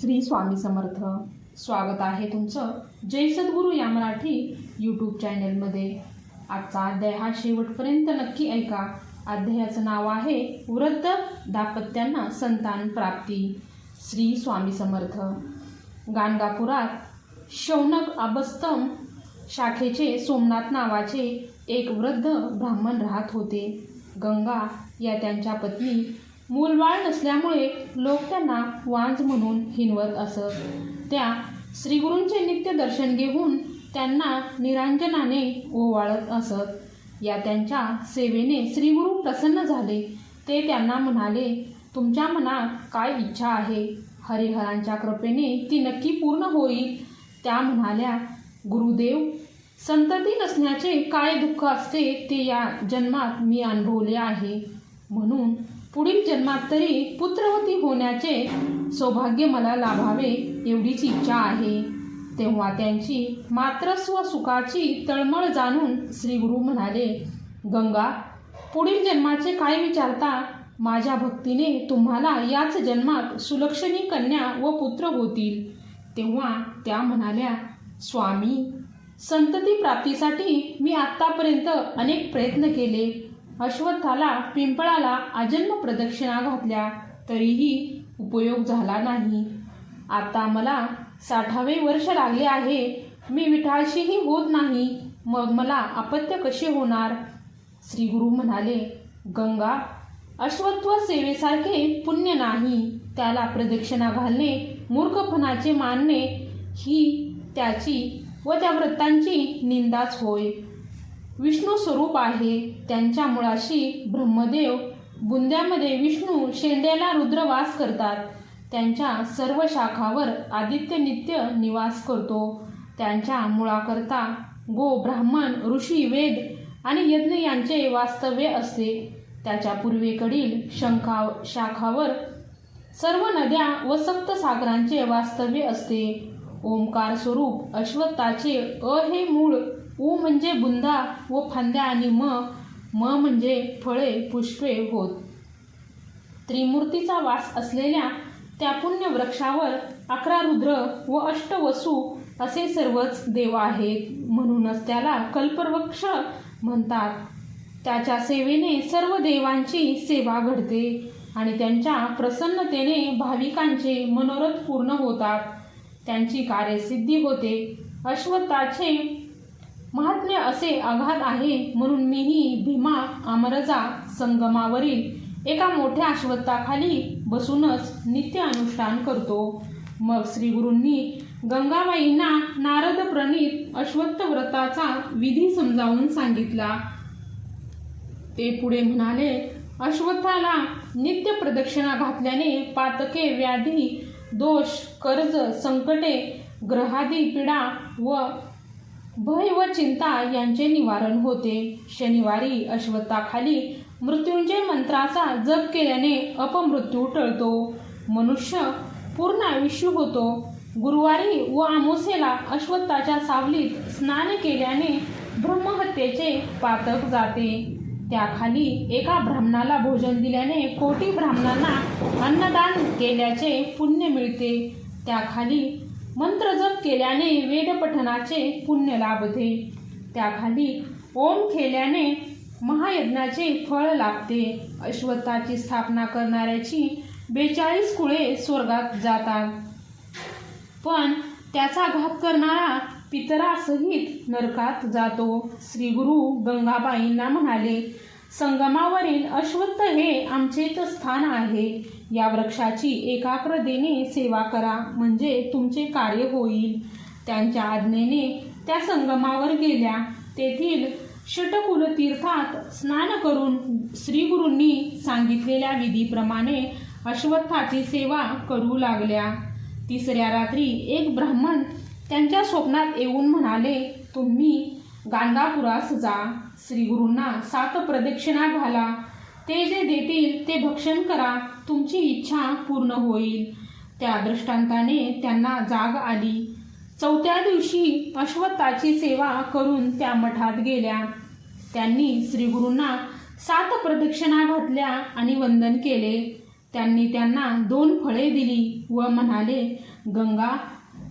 श्री स्वामी समर्थ. स्वागत आहे तुमचं जय सद्गुरू या मराठी यूट्यूब चॅनलमध्ये आजचा अध्याय हा शेवटपर्यंत नक्की ऐका. अध्यायाचं नाव आहे वृद्ध दाम्पत्यांना संतान प्राप्ती. श्री स्वामी समर्थ. गाणगापुरात शौनक अबस्तम शाखेचे सोमनाथ नावाचे एक वृद्ध ब्राह्मण राहत होते. गंगा या त्यांच्या पत्नी मूलबाळ नसल्यामुळे लोक त्यांना वांज म्हणून हिनवत असत. त्या श्रीगुरूंचे नित्य दर्शन घेऊन त्यांना निरांजनाने ओवाळत असत. या त्यांच्या सेवेने श्रीगुरू प्रसन्न झाले. ते त्यांना म्हणाले तुमच्या मनात काय इच्छा आहे? हरिहरांच्या कृपेने ती नक्की पूर्ण होईल. त्या म्हणाल्या गुरुदेव संतती नसण्याचे काय दुःख असते ते या जन्मात मी अनुभवले आहे. म्हणून पुढील जन्मात तरी पुत्रवती होण्याचे सौभाग्य मला लाभावे एवढीच इच्छा आहे. तेव्हा त्यांची मात्रस्व सुखाची तळमळ जाणून श्रीगुरु म्हणाले गंगा पुढील जन्माचे काय विचारता? माझ्या भक्तीने तुम्हाला याच जन्मात सुलक्षणी कन्या व पुत्र होतील. तेव्हा त्या म्हणाल्या स्वामी संतती प्राप्तीसाठी मी आत्तापर्यंत अनेक प्रयत्न केले. अश्वत्थाला पिंपळाला आजन्म प्रदक्षिणा घातल्या तरीही उपयोग झाला नाही. आता मला साठावे वर्ष लागले आहे मी विठाळशीही होत नाही मग मला अपत्य कसे होणार? श्री गुरु म्हणाले गंगा अश्वत्व सेवेसारखे पुण्य नाही. त्याला प्रदक्षिणा घालणे मूर्खपणाचे मानणे ही त्याची व त्या व्रतांची निंदाच होय. विष्णू स्वरूप आहे. त्यांच्या मुळाशी ब्रह्मदेव बुंद्यामध्ये विष्णू शेंड्याला रुद्रवास करतात. त्यांच्या सर्व शाखावर आदित्य नित्य निवास करतो. त्यांच्या मुळाकरता गो ब्राह्मण ऋषी वेद आणि यज्ञ यांचे वास्तव्य असते. त्याच्या पूर्वेकडील शंखा शाखावर सर्व नद्या व सप्तसागरांचे वास्तव्य असते. ओंकार स्वरूप अश्वत्थाचे अ हे मूळ उ म्हणजे बुंदा व फांद्या आणि म म म्हणजे फळे पुष्पे होत. त्रिमूर्तीचा वास असलेल्या त्या पुण्य वृक्षावर अकरा रुद्र व अष्टवसू असे सर्वच देव आहेत म्हणूनच त्याला कल्पवृक्ष म्हणतात. त्याच्या सेवेने सर्व देवांची सेवा घडते आणि त्यांच्या प्रसन्नतेने भाविकांचे मनोरथ पूर्ण होतात. त्यांची कार्यसिद्धी होते. अश्वत्थाचे महात्म्य असे आघात आहे म्हणून मीही भीमा आमरजा संगमावरील एका मोठ्या अश्वत्थाखाली बसूनच नित्य अनुष्ठान करतो. मग श्रीगुरूंनी गंगाबाईंना नारद प्रणीत अश्वत्थ व्रताचा विधी समजावून सांगितला. ते पुढे म्हणाले अश्वत्थाला नित्य प्रदक्षिणा घातल्याने पातके व्याधी दोष कर्ज संकटे ग्रहादी पीडा व भय व चिंता यांचे निवारण होते. शनिवारी अश्वत्थाखाली मृत्युंजय मंत्राचा जप केल्याने अपमृत्यू टळतो. मनुष्य पूर्ण आयुष्य होतो. गुरुवारी व आमोसेला अश्वत्थाच्या सावलीत स्नान केल्याने ब्रह्महत्येचे पातक जाते. त्याखाली एका ब्राह्मणाला भोजन दिल्याने कोटी ब्राह्मणांना अन्नदान केल्याचे पुण्य मिळते. त्याखाली मंत्रजप केल्याने वेदपठनाचे पुण्य लाभते. त्याखाली ओम केल्याने महायज्ञाचे फळ लाभते. अश्वत्थाची स्थापना करणाऱ्याची बेचाळीस कुळे स्वर्गात जातात. पण त्याचा घात करणारा पितरासहित नरकात जातो. श्री गुरु गंगाबाईंना म्हणाले संगमावरील अश्वत्थ हे आमचे स्थान आहे. या वृक्षाची एकाग्रतेने सेवा करा म्हणजे तुमचे कार्य होईल. त्यांच्या आज्ञेने त्या संगमावर गेल्या. तेथील षटकुल तीर्थात स्नान करून श्रीगुरूंनी सांगितलेल्या विधीप्रमाणे अश्वत्थाची सेवा करू लागल्या. तिसऱ्या रात्री एक ब्राह्मण त्यांच्या स्वप्नात येऊन म्हणाले तुम्ही गांगापुरास जा. श्रीगुरूंना सात प्रदक्षिणा घाला. ते जे देतील ते भक्षण करा. तुमची इच्छा पूर्ण होईल. त्या दृष्टांताने त्यांना जाग आली. चौथ्या दिवशी अश्वत्थाची सेवा करून त्या मठात गेल्या. त्यांनी श्रीगुरूंना सात प्रदक्षिणा घातल्या आणि वंदन केले. त्यांनी त्यांना दोन फळे दिली व म्हणाले गंगा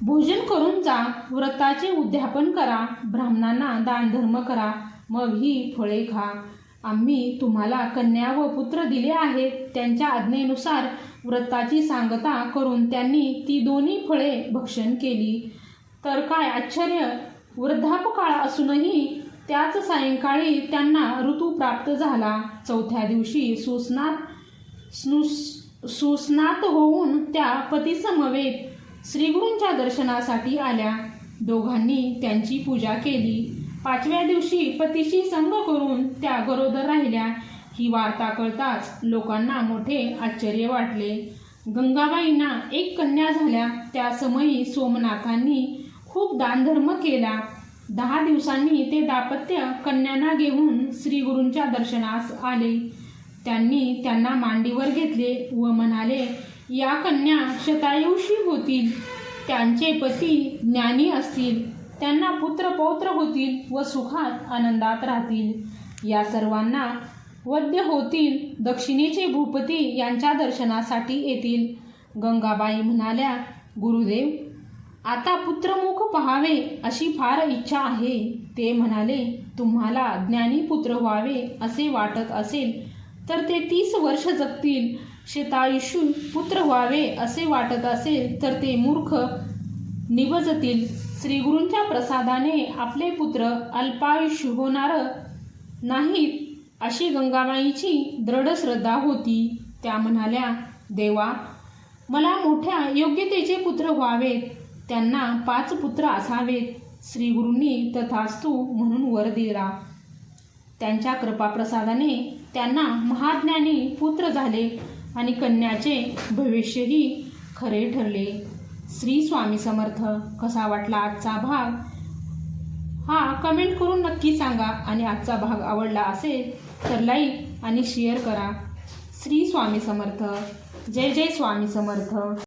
भोजन करून जा व्रताचे उद्यापन करा ब्राह्मणांना दानधर्म करा मग ही फळे खा. आम्ही तुम्हाला कन्या व पुत्र दिले आहेत त्यांच्या आज्ञेनुसार व्रताची सांगता करून त्यांनी ती दोन्ही फळे भक्षण केली. तर काय आश्चर्य! वृद्धापकाळ असूनही त्याच सायंकाळी त्यांना ऋतू प्राप्त झाला. चौथ्या दिवशी सुस्नात स्नुस सुस्नात होऊन त्या पतीसमवेत श्रीगुरूंच्या दर्शनासाठी आल्या. दोघांनी त्यांची पूजा केली. पाचव्या दिवशी पतीशी संग करून त्या गरोदर राहिल्या. ही वार्ता कळताच लोकांना मोठे आश्चर्य वाटले. गंगाबाईंना एक कन्या झाल्या. त्या समयी सोमनाथांनी खूप दानधर्म केला. दहा दिवसांनी ते दाम्पत्य कन्यांना घेऊन श्रीगुरूंच्या दर्शनास आले. त्यांनी त्यांना मांडीवर घेतले व म्हणाले या कन्या शतायुषी होतील. त्यांचे पती ज्ञानी असतील. त्यांना पुत्र पौत्र होतील व सुखात आनंदात राहतील. या सर्वांना वद्य होतील दक्षिणेचे भूपती यांच्या दर्शनासाठी येतील. गंगाबाई म्हणाल्या गुरुदेव आता पुत्रमुख पहावे अशी फार इच्छा आहे. ते म्हणाले तुम्हाला ज्ञानी पुत्र व्हावे असे वाटत असेल तर ते तीस वर्ष जगतील. शेतायुष्य पुत्र व्हावे असे वाटत असेल तर ते मूर्ख निवजतील. श्रीगुरूंच्या प्रसादाने आपले पुत्र अल्पायुष्य होणार नाहीत अशी गंगाबाईची दृढ श्रद्धा होती. त्या म्हणाल्या देवा मला मोठ्या योग्यतेचे पुत्र व्हावेत. त्यांना पाच पुत्र असावेत. श्रीगुरूंनी तथास्तू म्हणून वर दिला. त्यांच्या कृपाप्रसादाने त्यांना महाज्ञानी पुत्र झाले आणि कन्याचे भविष्यही खरे ठरले. श्री स्वामी समर्थ कसा वाटला आजचा भाग? हा कमेंट करून नक्की सांगा आणि आजचा भाग आवडला असेल तर लाईक आणि शेअर करा. श्री स्वामी समर्थ. जय जय स्वामी समर्थ.